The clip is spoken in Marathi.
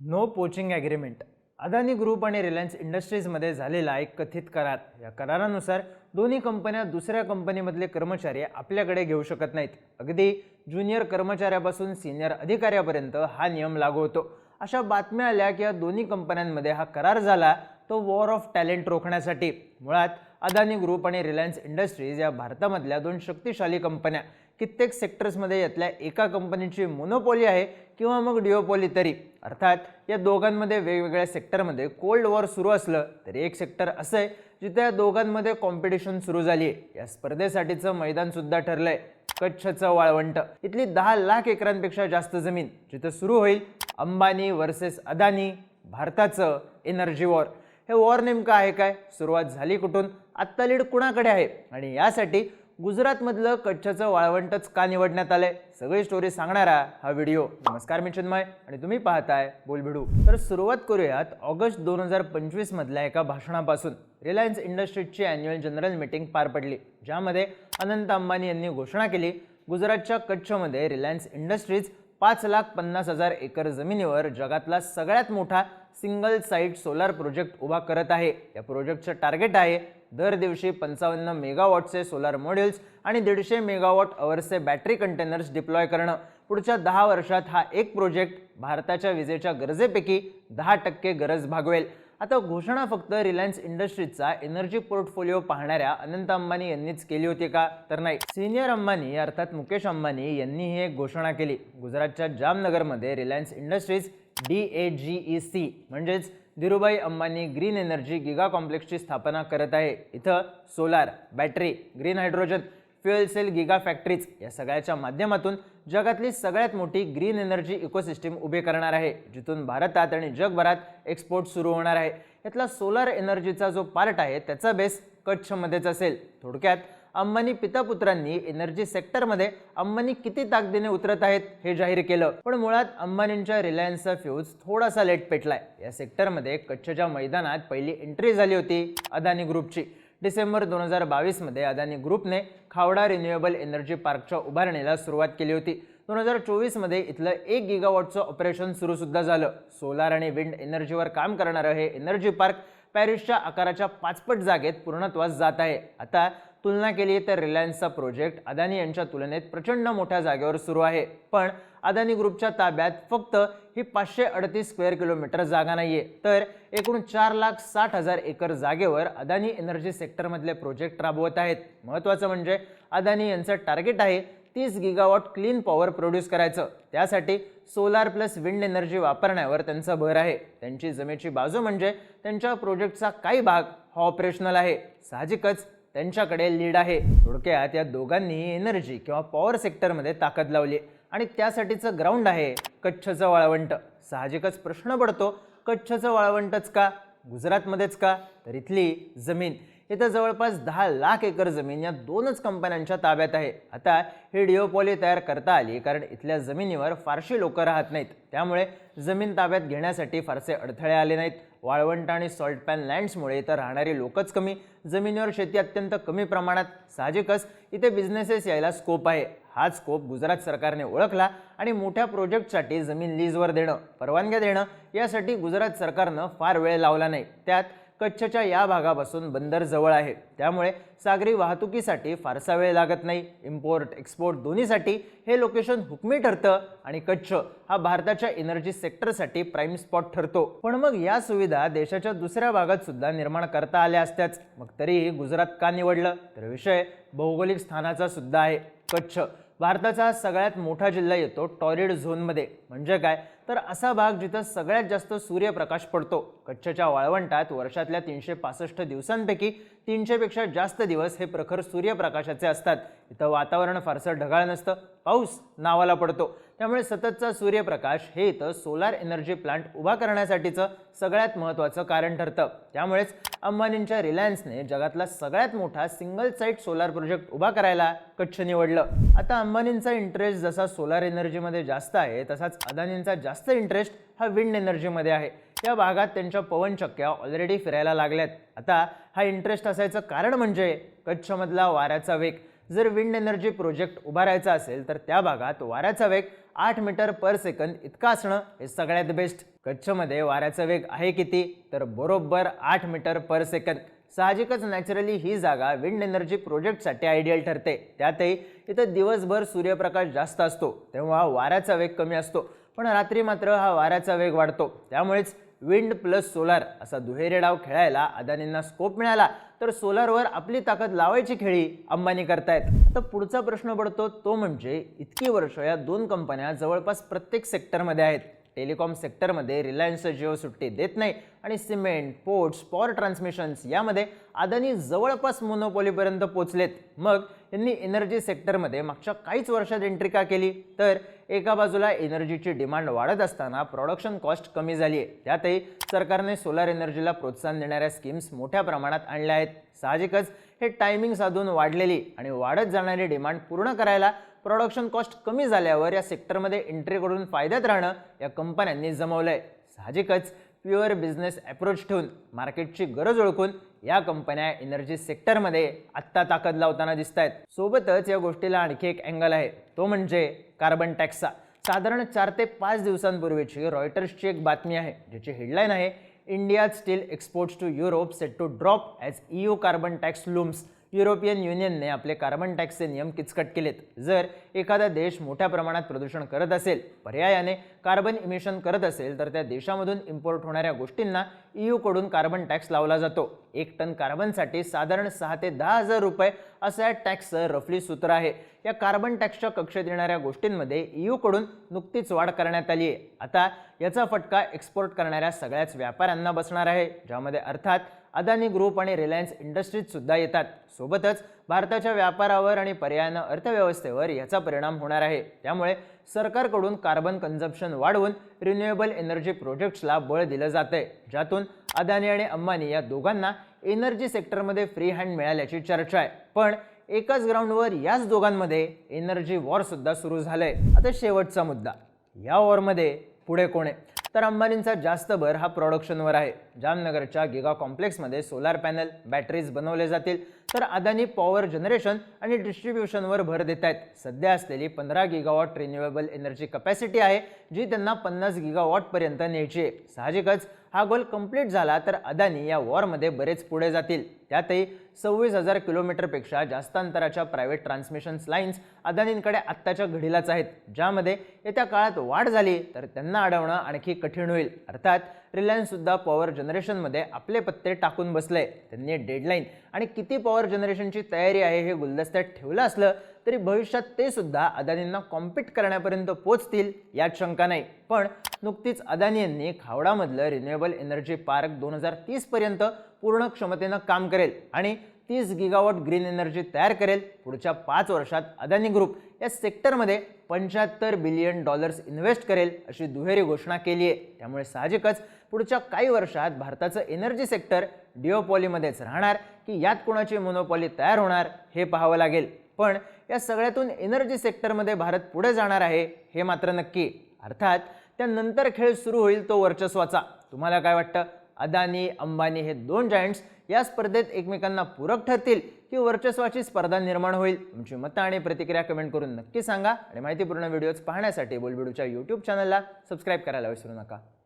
No poaching agreement Adani group आणि रिलायन्स इंडस्ट्रीजमध्ये झालेला एक कथित करार. या करारानुसार दोन्ही कंपन्या दुसऱ्या कंपनीमधले कर्मचारी आपल्याकडे घेऊ शकत नाहीत. अगदी ज्युनियर कर्मचाऱ्यापासून सिनियर अधिकाऱ्यापर्यंत हा नियम लागू होतो. अशा बातम्या आल्या की या दोन्ही कंपन्यांमध्ये हा करार झाला तो वॉर ऑफ टॅलेंट रोखण्यासाठी. मुळात अदानी ग्रुप आणि रिलायन्स इंडस्ट्रीज या भारतामधल्या दोन शक्तिशाली कंपन्या कित्येक सेक्टर्समध्ये यातल्या एका कंपनीची मोनोपोली आहे किंवा मग डिओपोली तरी. अर्थात या दोघांमध्ये वेगवेगळ्या सेक्टरमध्ये कोल्ड वॉर सुरू असलं तरी एक सेक्टर असं आहे जिथे या दोघांमध्ये कॉम्पिटिशन सुरू झाली आहे या स्पर्धेसाठीचं मैदानसुद्धा ठरलं ठरलंय. कच्छचं वाळवंट. इथली दहा लाख एकरांपेक्षा जास्त जमीन जिथं सुरू होईल अंबानी वर्सेस अदानी भारताचं एनर्जी वॉर हे वॉर नेमकं आहे काय? सुरुवात झाली कुठून? आत्ता लीड कुणाकडे आहे? आणि यासाठी गुजरातमधलं कच्छचं वाळवंटच का निवडण्यात आलंय? सगळी स्टोरी सांगणारा हा व्हिडिओ नमस्कार मी चिन्मय आणि तुम्ही पाहताय बोलभिडू तर सुरुवात करूयात ऑगस्ट दोन हजार पंचवीस मधल्या एका भाषणापासून. रिलायन्स इंडस्ट्रीजची अॅन्युअल जनरल मीटिंग पार पडली ज्यामध्ये अनंत अंबानी यांनी घोषणा केली गुजरातच्या कच्छमध्ये रिलायन्स इंडस्ट्रीज पाच लाख पन्नास हजार एकर जमिनीवर जगातला सगळ्यात मोठा सिंगल साईट सोलार प्रोजेक्ट उभा करत आहे. या प्रोजेक्टचं टार्गेट आहे दर दिवशी पंचावन्न मेगावॉटचे सोलार मॉड्यूल्स आणि दीडशे मेगावॉट अवर्सचे बॅटरी कंटेनर्स डिप्लॉय करणं. पुढच्या दहा वर्षात हा एक प्रोजेक्ट भारताच्या विजेच्या गरजेपैकी दहा टक्के गरज भागवेल. आता घोषणा फक्त रिलायन्स इंडस्ट्रीजचा एनर्जी पोर्टफोलिओ पाहणाऱ्या अनंत अंबानी यांनीच केली होती का? तर नाही. सिनियर अंबानी अर्थात मुकेश अंबानी यांनी ही एक घोषणा केली. गुजरातच्या जामनगरमध्ये Reliance Industries D A G E C म्हणजेच Dhirubhai Ambani green energy giga कॉम्प्लेक्सची स्थापना करत आहे. इथं solar battery green hydrogen fuel cell giga factories या सगळ्याच्या माध्यमातून जगातली सगळ्यात मोठी ग्रीन एनर्जी इकोसिस्टीम उभी करणार आहे जिथून भारतात आणि जगभरात एक्सपोर्ट सुरू होणार आहे. यातला सोलार एनर्जीचा जो पार्ट आहे त्याचा बेस कच्छमध्येच असेल. थोडक्यात अंबानी पितापुत्रांनी एनर्जी सेक्टरमध्ये अंबानी किती ताकदीने उतरत आहेत हे जाहीर केलं. पण मुळात अंबानींच्या रिलायन्सचा फ्यूज थोडासा लेट पेटलाय. या सेक्टरमध्ये कच्छच्या मैदानात पहिली एंट्री झाली होती अदानी ग्रुपची डिसेंबर दोन हजार बावीसमध्ये अदानी ग्रुपने खावडा रिन्युएबल एनर्जी पार्कच्या उभारणीला सुरुवात केली होती. दोन हजार चोवीसमध्ये इथलं एक गिगावॉटचं ऑपरेशन सुरूसुद्धा झालं. सोलार आणि विंड एनर्जीवर काम करणारं हे एनर्जी पार्क पॅरिसच्या आकाराच्या पाचपट जागेत पूर्णत्वास जात आहे. आता तुलना केली तर रिलायन्सचा प्रोजेक्ट अदानी यांच्या तुलनेत प्रचंड मोठ्या जागेवर सुरू आहे. पण अदानी ग्रुपच्या ताब्यात फक्त ही पाचशे अडतीस स्क्वेअर किलोमीटर जागा नाहीये. तर एकूण चार लाख साठ हजार एकर जागेवर अदानी एनर्जी सेक्टरमधले प्रोजेक्ट राबवत आहेत. महत्त्वाचं म्हणजे अदानी यांचं टार्गेट आहे तीस गिगावॉट क्लीन पॉवर प्रोड्यूस करायचं. त्यासाठी सोलार प्लस विंड एनर्जी वापरण्यावर त्यांचा भर आहे. त्यांची जमेची बाजू म्हणजे त्यांच्या प्रोजेक्टचा काही भाग हा ऑपरेशनल आहे. साहजिकच त्यांच्याकडे लीड आहे. थोडक्यात या दोघांनी एनर्जी किंवा पॉवर सेक्टरमध्ये ताकद लावली आणि त्यासाठीचं ग्राउंड आहे कच्छचं वाळवंट. साहजिकच प्रश्न पडतो कच्छचं वाळवंटच का? गुजरातमध्येच का? तर इथली जमीन. इथं जवळपास दहा लाख एकर जमीन या दोनच कंपन्यांच्या ताब्यात आहे. आता ही डिओपॉली तयार करता आली कारण इथल्या जमिनीवर फारशी लोक राहत नाहीत. त्यामुळे जमीन ताब्यात घेण्यासाठी फारसे अडथळे आले नाहीत. वाळवंट आणि सॉल्ट पॅन लँड्समुळे इथं राहणारी लोकच कमी. जमिनीवर शेती अत्यंत कमी प्रमाणात साहजिकच इथे बिझनेसेस यायला स्कोप आहे. हा स्कोप गुजरात सरकारने ओळखला आणि मोठ्या प्रोजेक्टसाठी जमीन लीजवर देणं परवानग्या देणं यासाठी गुजरात सरकारनं फार वेळ लावला नाही. त्यात कच्छच्या या भागापासून बंदर जवळ आहे. त्यामुळे सागरी वाहतुकीसाठी फारसा वेळ लागत नाही. इम्पोर्ट एक्सपोर्ट दोन्हीसाठी हे लोकेशन हुकमी ठरतं आणि कच्छ हा भारताच्या एनर्जी सेक्टरसाठी प्राईम स्पॉट ठरतो. पण मग या सुविधा देशाच्या दुसऱ्या भागात सुद्धा निर्माण करता आल्या असत्याच. मग तरीही गुजरात का निवडलं? तर विषय भौगोलिक स्थानाचा सुद्धा आहे. कच्छ भारताचा सगळ्यात मोठा जिल्हा येतो टॉरिड झोनमध्ये. म्हणजे काय? तर असा भाग जिथं सगळ्यात जास्त सूर्यप्रकाश पडतो. कच्छच्या वाळवंटात वर्षातल्या तीनशे पासष्ट दिवसांपैकी तीनशेपेक्षा जास्त दिवस हे प्रखर सूर्यप्रकाशाचे असतात. इथं वातावरण फारसं ढगाळ नसतं. पाऊस नावाला पडतो. त्यामुळे सततचा सूर्यप्रकाश हे इथं सोलार एनर्जी प्लांट उभा करण्यासाठीचं सगळ्यात महत्त्वाचं कारण ठरतं. त्यामुळेच अंबानींच्या रिलायन्सने जगातला सगळ्यात मोठा सिंगल साईट सोलार प्रोजेक्ट उभा करायला कच्छ निवडलं. आता अंबानींचा इंटरेस्ट जसा सोलार एनर्जीमध्ये जास्त आहे तसाच अदानींचा जास्त इंटरेस्ट हा विंड एनर्जीमध्ये आहे. या भागात त्यांच्या पवनचक्क्या ऑलरेडी फिरायला लागल्यात. आता हा इंटरेस्ट असायचं कारण म्हणजे कच्छमधला वाऱ्याचा वेग. जर विंड एनर्जी प्रोजेक्ट उभारायचा असेल तर त्या भागात वाऱ्याचा वेग आठ मीटर पर सेकंद इतका असणं हे सगळ्यात बेस्ट कच्छमध्ये वाऱ्याचा वेग आहे किती? तर बरोबर आठ मीटर पर सेकंद साहजिकच नॅचरली ही जागा विंड एनर्जी प्रोजेक्टसाठी आयडियल ठरते. त्यातही इथं दिवसभर सूर्यप्रकाश जास्त असतो तेव्हा वाऱ्याचा वेग कमी असतो. पण रात्री मात्र हा वाऱ्याचा वेग वाढतो. त्यामुळेच विंड प्लस सोलार असा दुहेरी डाव खेळायला अदानींना स्कोप मिळाला. तर सोलारवर आपली ताकद लावायची खेळी अंबानी करतायत. आता पुढचा प्रश्न पडतो तो म्हणजे इतकी वर्ष या दोन कंपन्या जवळपास प्रत्येक सेक्टरमध्ये आहेत. टेलिकॉम सेक्टरमध्ये रिलायन्स जिओ सुट्टी देत नाही आणि सिमेंट पोर्ट्स पॉवर ट्रान्समिशन्स यामध्ये अदानी जवळपास मोनोपॉलीपर्यंत पोचलेत. मग यांनी एनर्जी सेक्टरमध्ये मागच्या काहीच वर्षात एंट्री का केली? तर एका बाजूला एनर्जीची डिमांड वाढत असताना प्रोडक्शन कॉस्ट कमी झाली आहे. त्यातही सरकारने सोलार एनर्जीला प्रोत्साहन देणाऱ्या स्कीम्स मोठ्या प्रमाणात आणल्या आहेत. साहजिकच हे टायमिंग साधून वाढलेली आणि वाढत जाणारी डिमांड पूर्ण करायला प्रोडक्शन कॉस्ट कमी झाल्यावर या सेक्टरमध्ये एंट्री करून फायद्यात राहणं या कंपन्यांनी जमवलं आहे साहजिकच प्युअर बिझनेस अप्रोच ठेवून मार्केटची गरज ओळखून या कंपन्या एनर्जी सेक्टरमध्ये आत्ता ताकद लावताना दिसत आहेत सोबतच या गोष्टीला आणखी एक अँगल आहे. तो म्हणजे कार्बन टॅक्सचा साधारण चार ते पाच दिवसांपूर्वीची रॉयटर्सची एक बातमी आहे ज्याची हेडलाईन आहे India steel exports to Europe set to drop as EU carbon tax looms European युनियनने आपले कार्बन टॅक्सचे नियम किचकट केलेत. जर एखादा देश मोठ्या प्रमाणात प्रदूषण करत असेल पर्यायाने कार्बन इमिशन करत असेल तर त्या देशामधून इम्पोर्ट होणाऱ्या गोष्टींना ईयूकडून कार्बन टॅक्स लावला जातो. एक टन कार्बनसाठी साधारण सहा ते दहा हजार रुपये असं या टॅक्सचं रफली सूत्र आहे. या कार्बन टॅक्सच्या कक्षेत येणाऱ्या गोष्टींमध्ये ईयूकडून नुकतीच वाढ करण्यात आली आहे. आता याचा फटका एक्सपोर्ट करणाऱ्या सगळ्याच व्यापाऱ्यांना बसणार आहे ज्यामध्ये अर्थात अदानी ग्रुप आणि रिलायन्स इंडस्ट्रीज सुद्धा येतात. सोबतच भारताच्या व्यापारावर आणि पर्यायानं अर्थव्यवस्थेवर याचा परिणाम होणार आहे. त्यामुळे सरकारकडून कार्बन कन्झम्पशन वाढवून रिन्युएबल एनर्जी प्रोजेक्ट्सला बळ दिलं जातंय. ज्यातून अदानी आणि अंबानी या दोघांना एनर्जी सेक्टरमध्ये फ्री हँड मिळाल्याची चर्चा आहे. पण एकाच ग्राउंडवर याच दोघांमध्ये एनर्जी वॉर सुद्धा सुरू झालंय. आता शेवटचा मुद्दा. या वॉरमध्ये पुढे कोण आहे? तर अंबानींचा जास्त भर हा प्रोडक्शनवर आहे. जामनगरच्या गिगा कॉम्प्लेक्समध्ये सोलार पॅनल बॅटरीज बनवले जातील. तर अदानी पॉवर जनरेशन आणि डिस्ट्रीब्युशनवर भर देत आहेत. सध्या असलेली पंधरा गिगावॉट रिन्युएबल एनर्जी कपॅसिटी आहे जी त्यांना पन्नास गिगावॉटपर्यंत न्यायची आहे. साहजिकच हा गोल कंप्लीट झाला तर अदानी या वॉरमध्ये बरेच पुढे जातील. त्यातही सव्वीस हजार किलोमीटरपेक्षा जास्त अंतराच्या प्रायव्हेट ट्रान्समिशन्स लाईन्स अदानींकडे आत्ताच्या घडीलाच आहेत. ज्यामध्ये येत्या काळात वाढ झाली तर त्यांना अडवणं आणखी कठीण होईल. अर्थात रिलायन्ससुद्धा पॉवर जनरेशनमध्ये आपले पत्ते टाकून बसले त्यांनी डेडलाईन आणि किती पॉवर जनरेशनची तयारी आहे हे गुलदस्त्यात ठेवलं असलं तरी भविष्यात ते सुद्धा अदानींना कॉम्पीट करण्यापर्यंत पोचतील यात शंका नाही. पण नुकतीच अदानी यांनी खावडामधलं रिन्युएबल एनर्जी पार्क दोन हजार तीसपर्यंत पूर्ण क्षमतेनं काम करेल आणि तीस गिगावॉट ग्रीन एनर्जी तयार करेल. पुढच्या पाच वर्षात अदानी ग्रुप या सेक्टरमध्ये पंच्याहत्तर बिलियन डॉलर्स इन्व्हेस्ट करेल अशी दुहेरी घोषणा केली आहे त्यामुळे साहजिकच पुढच्या काही वर्षात भारताचं एनर्जी सेक्टर डिओपॉलीमध्येच राहणार की यात कोणाची मोनोपॉली तयार होणार हे पाहावं लागेल. पण या सगळ्यातून एनर्जी सेक्टरमध्ये भारत पुढे जाणार आहे हे मात्र नक्की. अर्थात त्यानंतर खेळ सुरू होईल तो वर्चस्वाचा. तुम्हाला काय वाटतं? अदानी अंबानी हे दोन जायंट्स या स्पर्धेत एकमेकांना पूरक ठरतील की वर्चस्वाची स्पर्धा निर्माण होईल? तुमची मतं आणि प्रतिक्रिया कमेंट करून नक्की सांगा. आणि माहितीपूर्ण व्हिडिओज पाहण्यासाठी बोलबिडूच्या यूट्यूब चॅनलला सबस्क्राईब करायला विसरू नका.